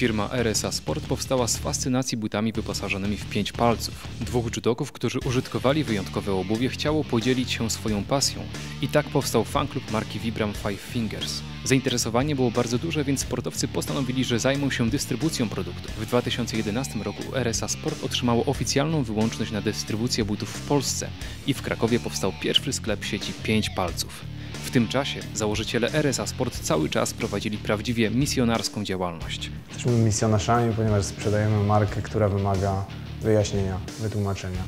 Firma RSA Sport powstała z fascynacji butami wyposażonymi w pięć palców. Dwóch judoków, którzy użytkowali wyjątkowe obuwie, chciało podzielić się swoją pasją. I tak powstał fanklub marki Vibram Five Fingers. Zainteresowanie było bardzo duże, więc sportowcy postanowili, że zajmą się dystrybucją produktu. W 2011 roku RSA Sport otrzymało oficjalną wyłączność na dystrybucję butów w Polsce i w Krakowie powstał pierwszy sklep sieci 5 palców. W tym czasie założyciele RSA Sport cały czas prowadzili prawdziwie misjonarską działalność. Jesteśmy misjonarzami, ponieważ sprzedajemy markę, która wymaga wyjaśnienia, wytłumaczenia.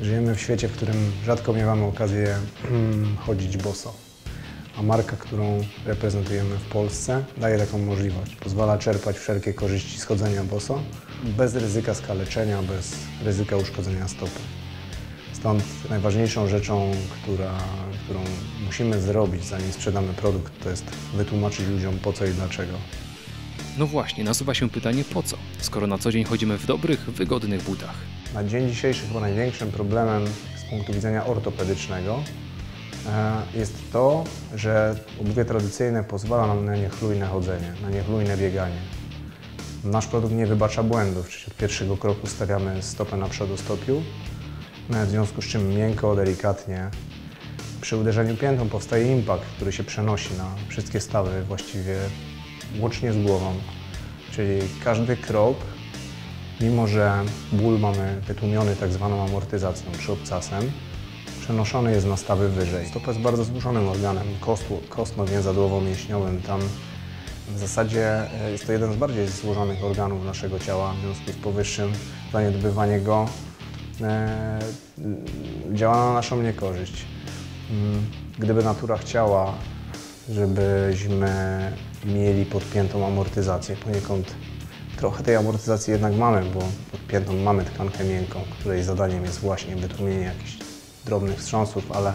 Żyjemy w świecie, w którym rzadko miewamy okazję mm, chodzić boso. A marka, którą reprezentujemy w Polsce, daje taką możliwość. Pozwala czerpać wszelkie korzyści z chodzenia boso, bez ryzyka skaleczenia, bez ryzyka uszkodzenia stopy. Stąd najważniejszą rzeczą, która, którą musimy zrobić, zanim sprzedamy produkt, to jest wytłumaczyć ludziom po co i dlaczego. No właśnie, nasuwa się pytanie po co, skoro na co dzień chodzimy w dobrych, wygodnych butach. Na dzień dzisiejszy chyba największym problemem z punktu widzenia ortopedycznego e, jest to, że obuwie tradycyjne pozwala nam na niechlujne chodzenie, na niechlujne bieganie. Nasz produkt nie wybacza błędów, czyli od pierwszego kroku stawiamy stopę na przodostopiu, w związku z czym miękko, delikatnie. Przy uderzeniu piętą powstaje impact, który się przenosi na wszystkie stawy właściwie łącznie z głową. Czyli każdy krok Mimo, że ból mamy wytłumiony tak zwaną amortyzacją czy obcasem, przenoszony jest na stawy wyżej. Stopa jest bardzo złożonym organem kostno-więzadłowo-mięśniowym. Tam w zasadzie e, jest to jeden z bardziej złożonych organów naszego ciała. W związku z powyższym zaniedbywanie go działa na naszą niekorzyść. Mm, gdyby natura chciała, żebyśmy mieli podpiętą amortyzację, poniekąd Trochę tej amortyzacji jednak mamy, bo pod piętą mamy tkankę miękką, której zadaniem jest właśnie wytłumienie jakichś drobnych wstrząsów, ale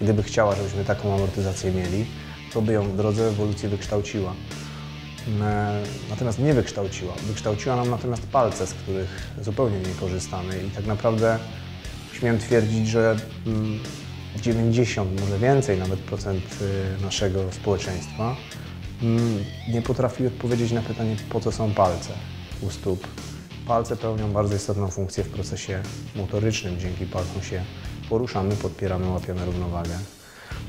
gdyby chciała, żebyśmy taką amortyzację mieli, to by ją w drodze ewolucji wykształciła. Natomiast nie wykształciła. Wykształciła nam natomiast palce, z których zupełnie nie korzystamy i tak naprawdę śmiem twierdzić, że 90, mm, może więcej nawet procent y, naszego społeczeństwa Mm, nie potrafi odpowiedzieć na pytanie, po co są palce u stóp. Palce pełnią bardzo istotną funkcję w procesie motorycznym. Dzięki palcom się poruszamy, podpieramy, łapiemy równowagę.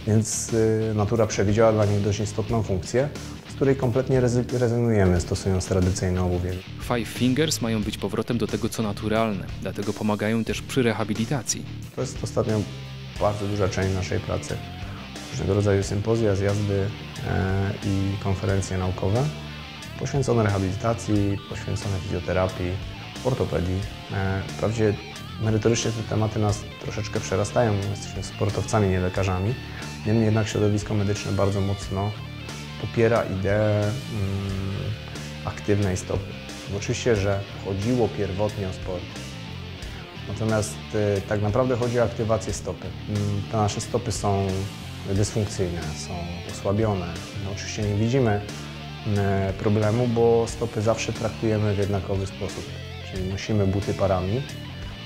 Więc y, natura przewidziała dla nich dość istotną funkcję, z której kompletnie rezygnujemy stosując tradycyjne obuwie. Five Fingers mają być powrotem do tego, co naturalne, dlatego pomagają też przy rehabilitacji. To jest ostatnio bardzo duża część naszej pracy różnego rodzaju sympozja, zjazdy e, i konferencje naukowe poświęcone rehabilitacji, poświęcone fizjoterapii, ortopedii. E, wprawdzie merytorycznie te tematy nas troszeczkę przerastają, jesteśmy sportowcami, nie lekarzami. Niemniej jednak środowisko medyczne bardzo mocno popiera ideę mm, aktywnej stopy. Oczywiście, że chodziło pierwotnie o sport. Natomiast y, tak naprawdę chodzi o aktywację stopy. Mm, te nasze stopy są dysfunkcyjne, są osłabione. No, oczywiście nie widzimy e, problemu, bo stopy zawsze traktujemy w jednakowy sposób. Czyli nosimy buty parami.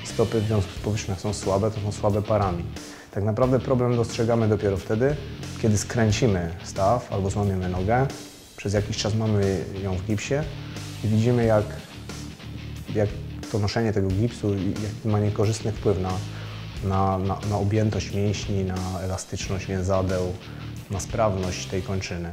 Stopy w związku z powyższym są słabe, to są słabe parami. Tak naprawdę problem dostrzegamy dopiero wtedy, kiedy skręcimy staw albo złamiemy nogę. Przez jakiś czas mamy ją w gipsie i widzimy, jak, jak to noszenie tego gipsu ma niekorzystny wpływ na na, na, na objętość mięśni, na elastyczność więzadeł, na sprawność tej kończyny.